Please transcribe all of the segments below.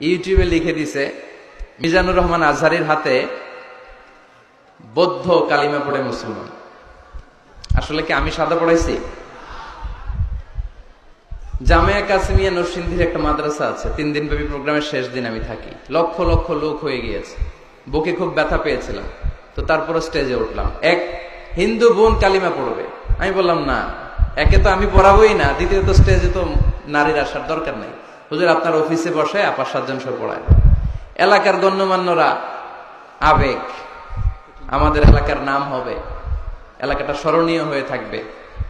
ইউটিউবে লিখে দিছে, মিজানুর রহমান আজহারির হাতে বৌদ্ধ কালিমা পড়ে মুসলমান। আসলে কি আমি সাদা পড়াইছি? জামিয়া কাসিমিয়া নরসিংদীর একটা মাদ্রাসা আছে, তিন দিন ব্যাপী প্রোগ্রামের শেষ দিন আমি থাকি। লক্ষ লক্ষ লোক হয়ে গিয়েছে। বুকে খুব ব্যথা পেয়েছিলাম। তো তারপরে স্টেজে উঠলাম। এক হিন্দু বোন কালিমা পড়বে। আমি বললাম, না, একে তো আমি পড়াবোই না, দ্বিতীয়ত স্টেজে তো নারীর আসার দরকার নেই। হুজুর, আপনার অফিসে বসে আপার সাতজন সব পড়ায়। এলাকার গণ্যমান্যরা, আবেগ। আমাদের এলাকার নাম হবে। এলাকাটা স্মরণীয় হয়ে থাকবে।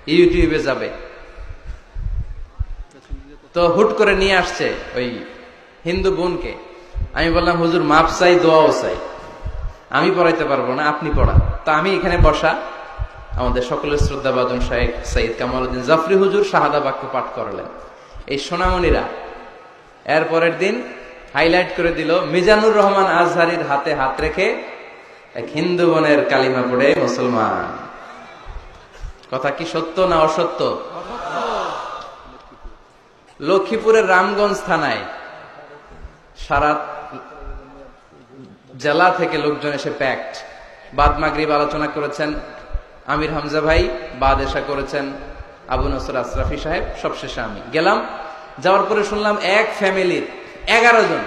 ইউটিউবে যাবে। তো হুট করে নিয়ে আসছে ওই হিন্দু বোনকে। আমি বললাম, হুজুর, মাপ চাই, দোয়াও চাই। আমি পড়াইতে পারব না, আপনি পড়া তা আমি এখানে বসা আমাদের সকলের শ্রদ্ধা বাদন শাহেক সঈদ কামালউদ্দিন জাফরি হুজুর শাহাদা বাক্য পাঠ করালেন। এই সোনামণিরা এর পরের দিন হাইলাইট করে দিল মিজানুর রহমান আজহারির হাতে হাত রেখে এক হিন্দু বোনের কালিমা পড়ে মুসলমান। কথা কি সত্য না অসত্য? লক্ষ্মীপুরের রামগঞ্জ থানায় সারা জেলা থেকে লোকজন এসে প্যাক্ট বাদ মাগরিব আলোচনা করেছেন আমির হামজা ভাই, বাদ এসা করেছেন আবু নসর আশরাফি সাহেব, সবশেষে আমি গেলাম। যাওয়ার পরে শুনলাম এক ফ্যামিলির এগারো জন।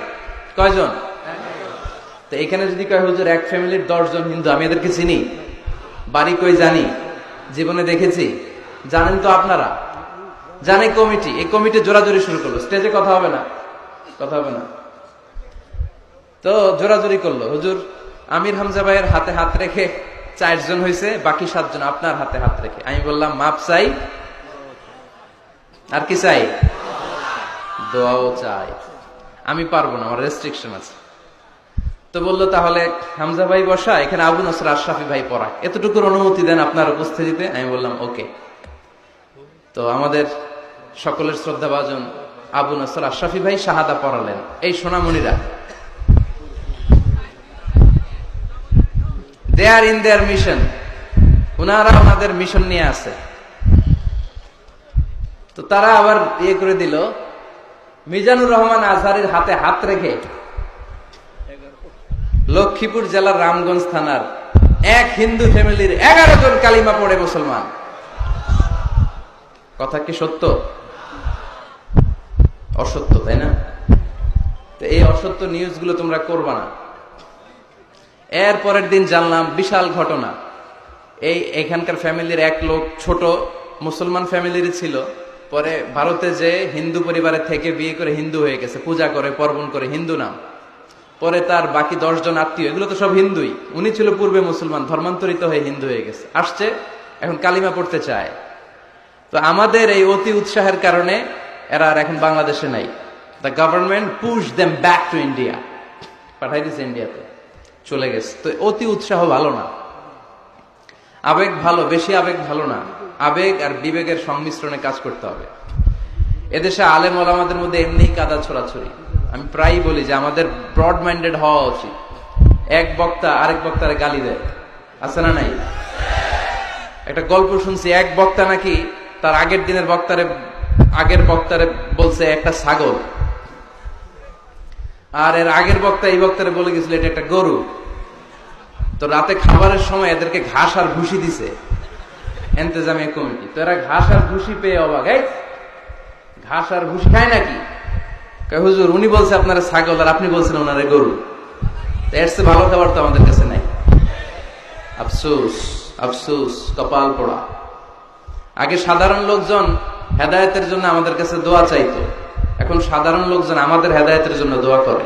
কয়জন? তো এখানে যদি কয়, হুজুর, এক ফ্যামিলির দশ জন হিন্দু, আমি এদেরকে চিনি। বাড়ি কই জানি? জীবনে দেখেছি। জানেন তো আপনারা? জানে কমিটি। এই কমিটি জোরাজোরি শুরু করল। স্টেজে কথা হবে না। কথা হবে না। তো জোরাজোরি করল। হুজুর, আমির হামজা ভাইয়ের হাতে হাত রেখে চারজন হয়েছে বাকি সাতজন আপনার হাতে হাত রেখে। আমি বললাম, মাপ চাই? আর কি চাই? দোয়াও চাই। আমি পারব না, আমার রেস্ট্রিকশন আছে। তো বলল, তাহলে হামজা ভাই বসা, এখানে আবু নসর আশরাফি ভাই পড়া। এতটুকুর অনুমতি দেন আপনার উপস্থিতিতে? আমি বললাম, ওকে। তো আমাদের সকলের শ্রদ্ধাভাজন আবু নসর আশরাফি ভাই শাহাদা পড়ালেন। এই সোনামণিরা। দে আর ইন দেয়ার মিশন ওনারা ওনাদের মিশন নিয়ে আছে। তো তারা আবার ইয়ে করে দিল মিজানুর রহমান আজহারের হাতে হাত রেখে লক্ষ্মীপুর জেলার রামগঞ্জ থানার এক হিন্দু ফ্যামিলির এগারো জন কালিমা পড়ে মুসলমান। কথা কি সত্য? অসত্য, তাই না? তো এই অসত্য নিউজগুলো তোমরা করবা না। এর পরের দিন জানলাম বিশাল ঘটনা। এই এখানকার ফ্যামিলির এক লোক ছোট মুসলমান ফ্যামিলির ছিল। পরে ভারতে যে হিন্দু পরিবারে থেকে বিয়ে করে হিন্দু হয়ে গেছে, পূজা করে, পর্বণ করে, হিন্দু নাম। পরে তার বাকি দশজন আত্মীয়, এগুলো তো সব হিন্দুই। উনি ছিল পূর্বে মুসলমান, ধর্মান্তরিত হয়ে হিন্দু হয়ে গেছে। আসছে, এখন কালিমা পড়তে চায়। তো আমাদের এই অতি উৎসাহের কারণে এরা আর এখন বাংলাদেশে নাই। The government push them back to India পাঠাই দিচ্ছে ইন্ডিয়াতে চলে গেছে। তো অতি উৎসাহ ভালো না। আবেগ ভালো, বেশি আবেগ ভালো না। আবেগ আর বিবেকের সংমিশ্রণে কাজ করতে হবে। এদেশে আলেম ওলামাদের মধ্যে এমনি কাদা ছড়াছড়ি। আমি প্রায়ই বলি যে আমাদের ব্রড মাইন্ডেড হওয়া উচিত। এক বক্তা আরেক বক্তারে গালি দেয়। আছে না নাই? একটা গল্প শুনছি, এক বক্তা নাকি তার আগের দিনের বক্তারে, আগের বক্তারে বলছে, একটা ছাগল। আর এর আগের বক্তা এই বক্তারে বলে গেছিল, এটা একটা গরু। তো রাতে খাবারের সময় এদেরকে ঘাস আর ভুসি দিছে। এন্তেজামে কমিটি। তো এরা ঘাস আর ভুসি পেয়ে অবাক ঘাস আর ভুসি খায় নাকি? হুজুর, উনি বলছে আপনারা ছাগল আর আপনি বলছেন ওনারে গরু। এর ভালো খাবার তো আমাদের কাছে নাই। আফসোস আফসোস, কপাল পড়া। আগে সাধারণ লোকজন হেদায়তের জন্য আমাদের কাছে দোয়া চাইতো। এখন সাধারণ লোকজন আমাদের হেদায়তের জন্য দোয়া করে।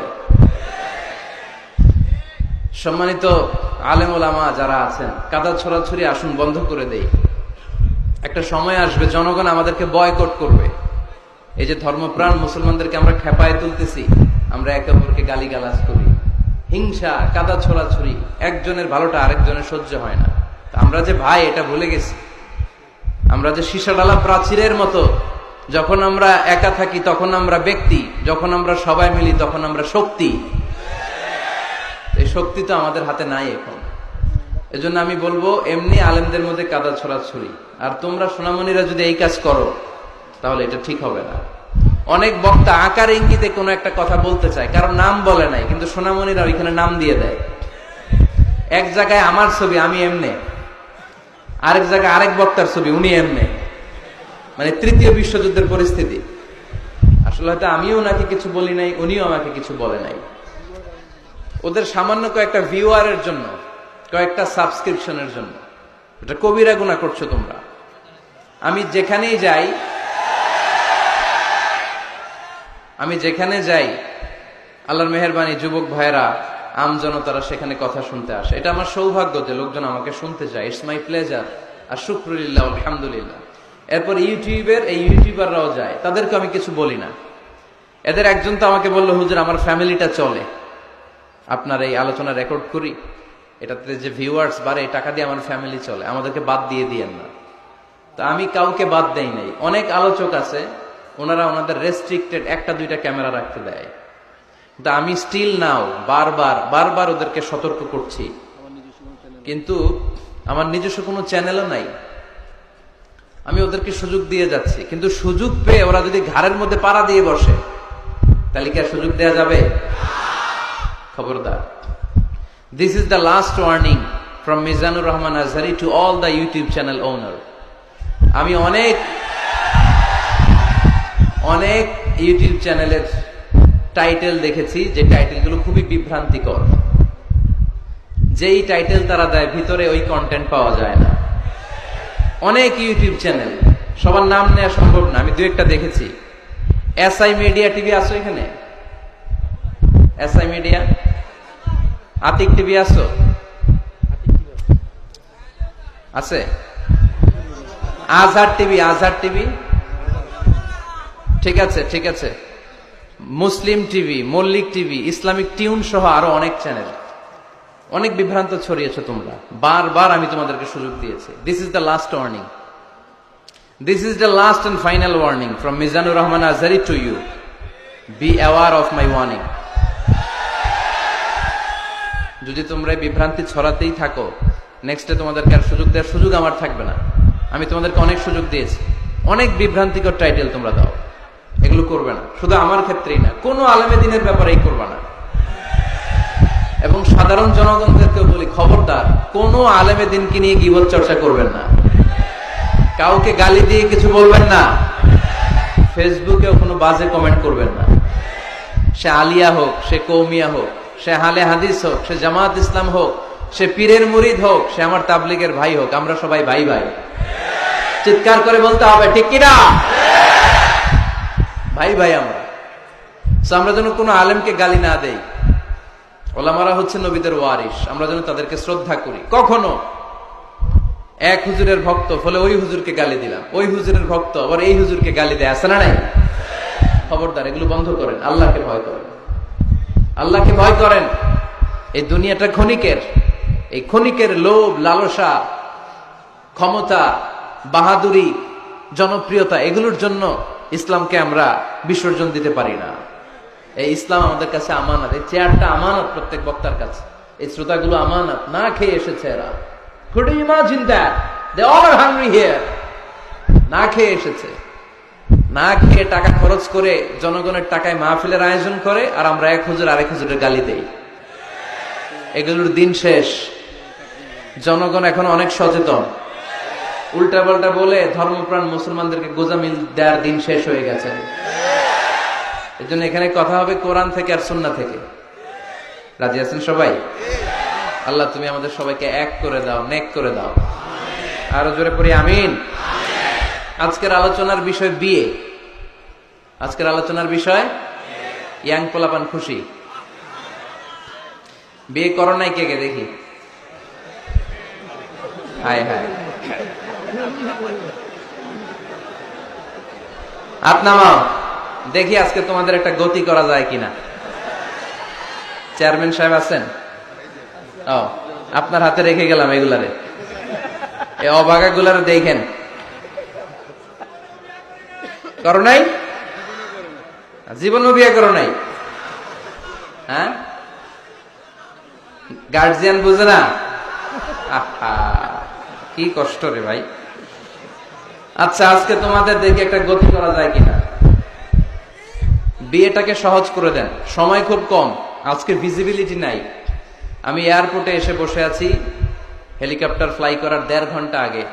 সম্মানিত আলেম ওলামা যারা আছেন, কাদা ছড়াছড়ি আসুন বন্ধ করে দেই। একটা সময় আসবে, জনগণ আমাদেরকে বয়কট করবে। এই যে ধর্মপ্রাণ মুসলমানদেরকে আমরা খেপায় তুলতেছি, আমরা একে অপরকে গালি গালাজ করি। হিংসা, কাদা ছড়াছড়ি, একজনের ভালোটা আরেকজনের সহ্য হয় না। আমরা যে ভাই, এটা ভুলে গেছি। আমরা যে সীসাডালা প্রাচীরের মতো, যখন আমরা একা থাকি, তখন আমরা ব্যক্তি, যখন আমরা সবাই মিলি, তখন আমরা শক্তি। এই শক্তি তো আমাদের হাতে নাই এখন। এজন্য আমি বলব, এমনি আলেমদের মধ্যে কাদা ছড়াছড়ি আর তোমরা সোনামণিরা যদি এই কাজ করো, তাহলে এটা ঠিক হবে না। অনেক বক্তা আকার ইঙ্গিতে কোনো একটা কথা বলতে চায়, কারণ নাম বলে নাই, কিন্তু সোনামণিরা ওইখানে নাম দিয়ে দেয়। এক জায়গায় আমার ছবি, আমি এমনে। আরেক জায়গায় আরেক বক্তার ছবি, উনি এমনে। মানে তৃতীয় বিশ্বযুদ্ধের পরিস্থিতি। আসলে হয়তো আমিও ওনাকে কিছু বলি নাই, উনিও আমাকে কিছু বলে নাই। ওদের সামান্য কয়েকটা ভিউয়ারের জন্য কয়েকটা সাবস্ক্রিপশনের জন্য। এটা কবিরা গুণা করছ তোমরা। আমি যেখানেই যাই, আমি যেখানে যাই, আল্লাহর মেহরবানি যুবক ভাইরা আম জনতারা সেখানে কথা শুনতে আসে। এটা আমার সৌভাগ্য যে লোকজন আমাকে শুনতে চায় ইটস মাই প্লেজার আর শুক্রুলিল্লাহ, আলহামদুলিল্লাহ। এরপর ইউটিউবের, এই ইউটিউবাররাও যায়। তাদেরকে আমি কিছু বলি না। এদের একজন তো আমাকে বলল, হুজুর, আমার ফ্যামিলিটা চলে। আপনার এই আলোচনা রেকর্ড করি। এটাতে যে ভিউয়ার্স বাড়ে, এই টাকা দিয়ে আমার ফ্যামিলি চলে। আমাদেরকে বাদ দিয়ে দিয়েন না। তো আমি কাউকে বাদ দেই নাই। অনেক আলোচক আছে, ওনারা ওনাদের রেস্ট্রিক্টেড একটা, দুইটা ক্যামেরা রাখতে দেয়। কিন্তু আমি স্টিল নাও বারবার বারবার ওদেরকে সতর্ক করছি। কিন্তু আমার নিজস্ব কোনো চ্যানেলও নাই। আমি ওদেরকে সুযোগ দিয়ে যাচ্ছি। কিন্তু সুযোগ পেয়ে ওরা যদি ঘাড়ের মধ্যে পাড়া দিয়ে বসে, তাহলে কি সুযোগ দেওয়া যাবে? খবরদার। This is the last warning from Mizanur Rahman Azhari to all the YouTube channel owner আমি অনেক অনেক ইউটিউব চ্যানেলের টাইটেল দেখেছি, যে টাইটেলগুলো খুবই বিভ্রান্তিকর। যেই টাইটেল তারা দেয়, ভিতরে ওই কন্টেন্ট পাওয়া যায় না। অনেক ইউটিউব চ্যানেল সবার নাম নেওয়া সম্ভব না, আমি দু একটা দেখেছি। এসআই মিডিয়া টিভি আসো এখানে এসআই মিডিয়া আতিক টিভি আসো আছে? Azhar TV Azhar TV? ঠিক আছে ঠিক আছে। Muslim TV, Mallik TV, Islamic tune সহ আরও অনেক চ্যানেল অনেক বিভ্রান্ত ছড়িয়েছ তোমরা। বারবার আমি তোমাদেরকে সুযোগ দিয়েছি। This is the last warning this is the last and final warning from Mizanur Rahman Azhari to you be aware of my warning যদি তোমরা বিভ্রান্তি ছড়াতেই থাকো নেক্সটে তোমাদেরকে আর সুযোগ দেওয়ার সুযোগ আমার থাকবে না। আমি তোমাদেরকে অনেক সুযোগ দিয়েছি। অনেক বিভ্রান্তিকর টাইটেল তোমরা দাও। এগুলো করবে না। শুধু আমার ক্ষেত্রেই না, কোনো আলেমে দিনের ব্যাপারেই করবে না। এবং সাধারণ জনগণদেরকেও বলি, খবরদার, কোনো আলেমে দিনকে নিয়ে গিবত চর্চা করবেন না। কাউকে গালি দিয়ে কিছু বলবেন না। ফেসবুকেও কোনো বাজে কমেন্ট করবেন না। সে আলিয়া হোক, সে কৌমিয়া হোক সে হালে হাদিস হোক, সে জামাত ইসলাম হোক, সে পীরের মুরিদ হোক, সে আমার তাবলিগের ভাই হোক, আমরা সবাই ভাই ভাই। চিৎকার করে বলতে হবে, ঠিক কিনা? ভাই ভাই আমরা। আমরা যেন কোনো আলেমকে গালি না দেই। ওলামারা হচ্ছে নবীদের ওয়ারিস আমরা যেন তাদেরকে শ্রদ্ধা করি। কখনো? এক হুজুরের ভক্ত, ফলে ওই হুজুরকে গালি দিলাম। ওই হুজুরের ভক্ত, আবার এই হুজুরকে গালি দেয়, আছে না নাই? খবরদার, এগুলো বন্ধ করেন, আল্লাহকে ভয় করেন। আল্লাহকে ভয় করেন। এই দুনিয়াটা ক্ষণিকের। এই ক্ষণিকের লোভ, লালসা, ক্ষমতা, বাহাদুরি, জনপ্রিয়তা, এগুলোর জন্য ইসলামকে আমরা বিসর্জন দিতে পারি না। এই ইসলাম আমাদের কাছে আমানত। এই চেয়ারটা আমানত প্রত্যেক বক্তার কাছে। এই শ্রোতাগুলো আমানত না খেয়ে এসেছে এরা। Could you imagine that? They. না খেয়ে এসেছে। না খেয়ে টাকা খরচ করে জনগণের টাকায় মাহফিলের আয়োজন করে আর আমরা এক হুজুর আরেক হুজুরের গালি দেই। এগুলোর দিন শেষ। জনগণ এখন অনেক সচেতন। উল্টা পাল্টা বলে ধর্মপ্রাণ মুসলমানদেরকে গোজামিল দেওয়ার দিন শেষ হয়ে গেছে। এই জন্য এখানে কথা হবে কোরআন থেকে আর সুন্না থেকে। রাজি আছেন সবাই? আল্লাহ তুমি আমাদের সবাইকে এক করে দাও, নেক করে দাও। আরও জোরে পড়ি, আমিন। আজকের আলোচনার বিষয় বিয়ে। আজকের আলোচনার বিষয় ইয়াং পোলাপান খুশি। বিয়ে করো নাই কে কে দেখি? হায় হায়। হাত নামাও। দেখি আজকে তোমাদের একটা গতি করা যায় কিনা। চেয়ারম্যান সাহেব আছেন? ও, আপনার হাতে রেখে গেলাম এগুলারে। এই অবাগা গুলারে দেখেন। করো নাই? জীবন বিয়ে করো নাই? হ্যাঁ? গার্জিয়ান বুঝে না? কি কষ্ট রে ভাই। আচ্ছা আজকে তোমাদের দেখে একটা গতি করা যায় কিনা? বিয়েটাকে সহজ করে দেন। সময় খুব কম, আজকে ভিজিবিলিটি নাই। আমি এয়ারপোর্টে এসে বসে আছি হেলিকপ্টার ফ্লাই করার দেড় ঘণ্টা আগে।